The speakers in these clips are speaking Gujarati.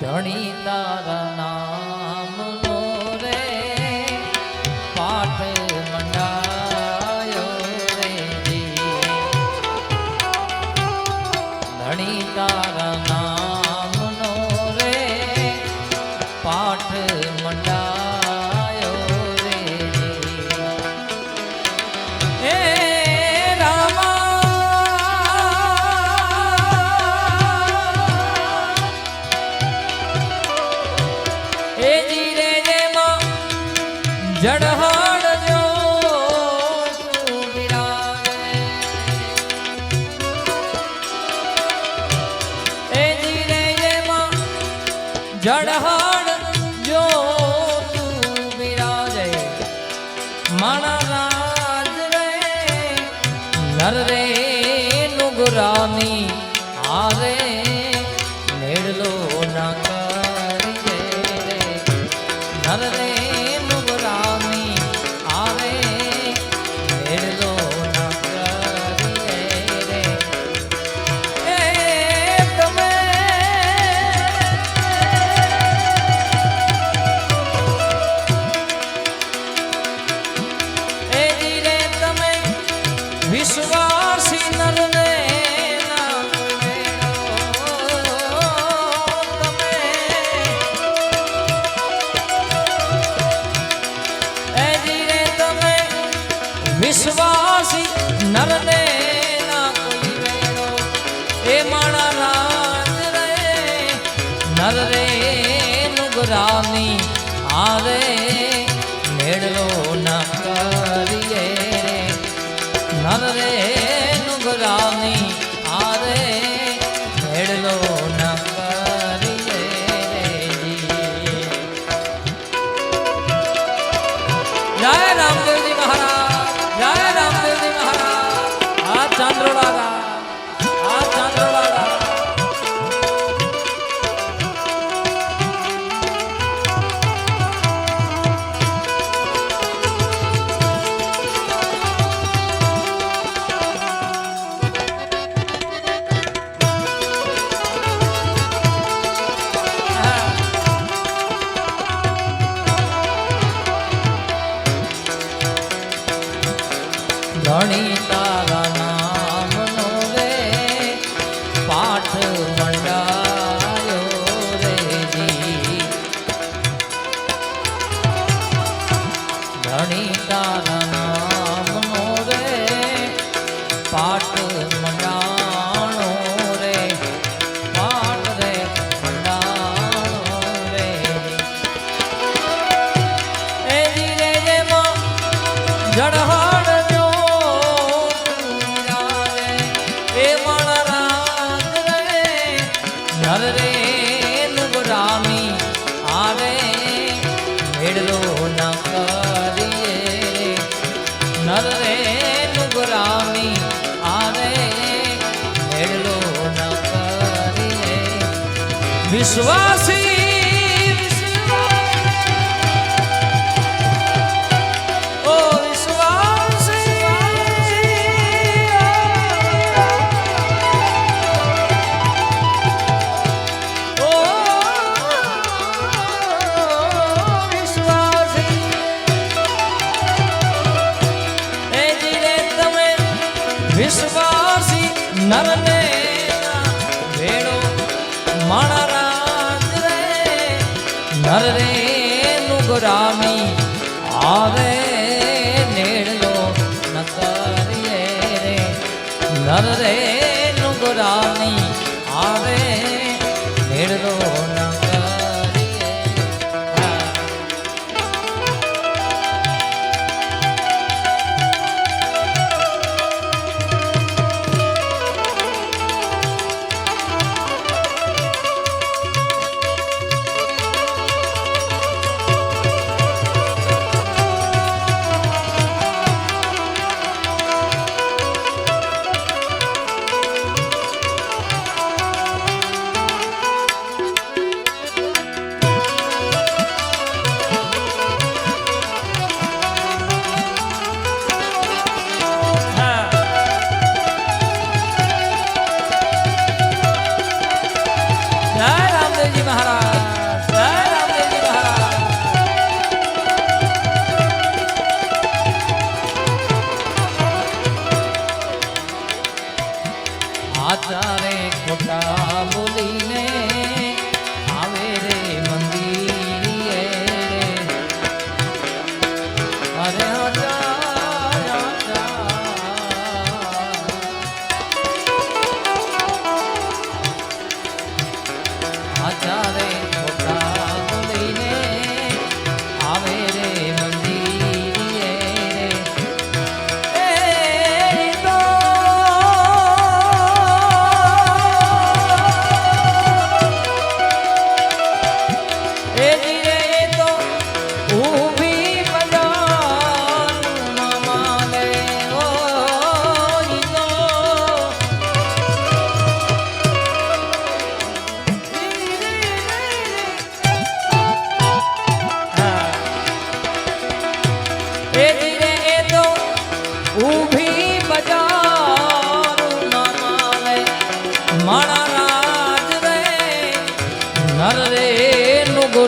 ધણી તારા માણા રાજ રે નર રે નુગરાની. નર રે નુગરાની. વિશ્વાસ ધર રે નુગરા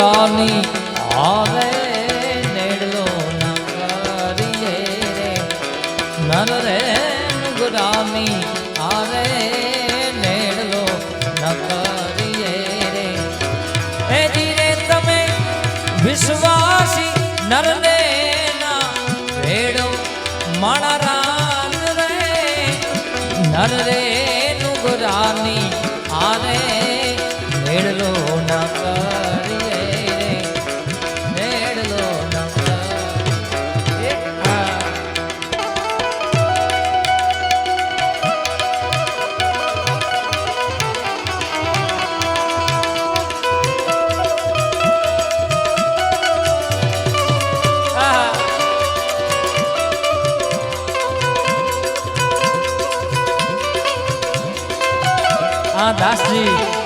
રાની હારે નેડલો નગરીએ રે. નર રે નુગરાની હારે નેડલો નગરીએ રે. એ ધીરે તમે વિશ્વાસી નરને ના ભેડો માણા રાન રે. નર રે નુગરાની দাসী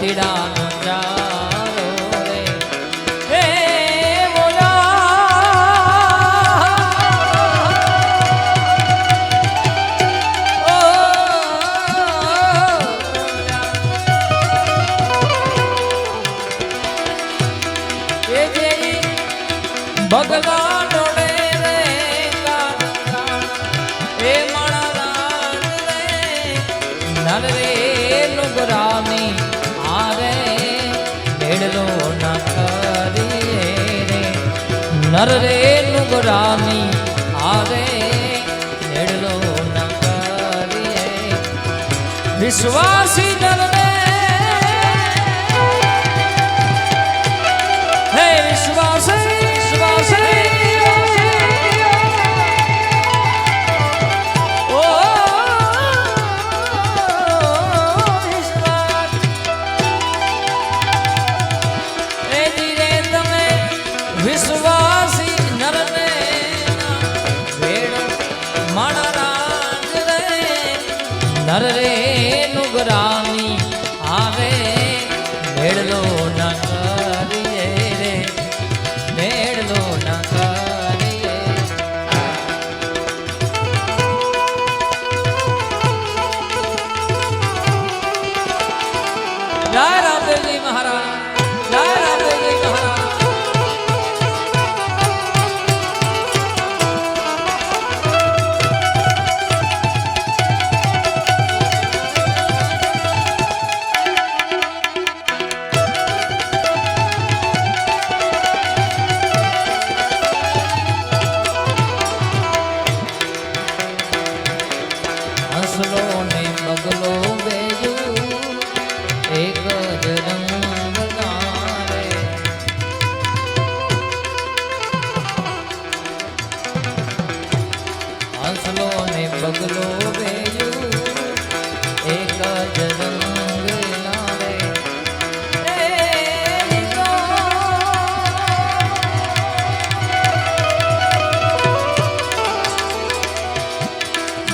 તીડાનો ચારો રે હે ભગવાન કર રે નુગરાની હારે હેડલો ન કરીએ વિશ્વાસી દલને. હે વિશ્વાસી વિશ્વાસી. વિશ્વાસ મહારાજ.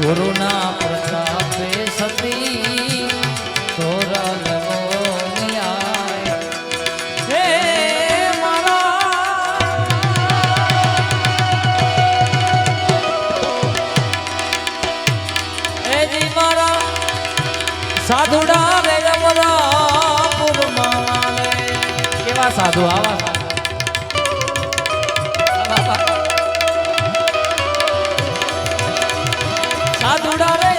ગુરુના પ્રતાપે સતી તોરા સાધુડા રે રમરા પુર માલે કેવા સાધુ આવા দুড়ারে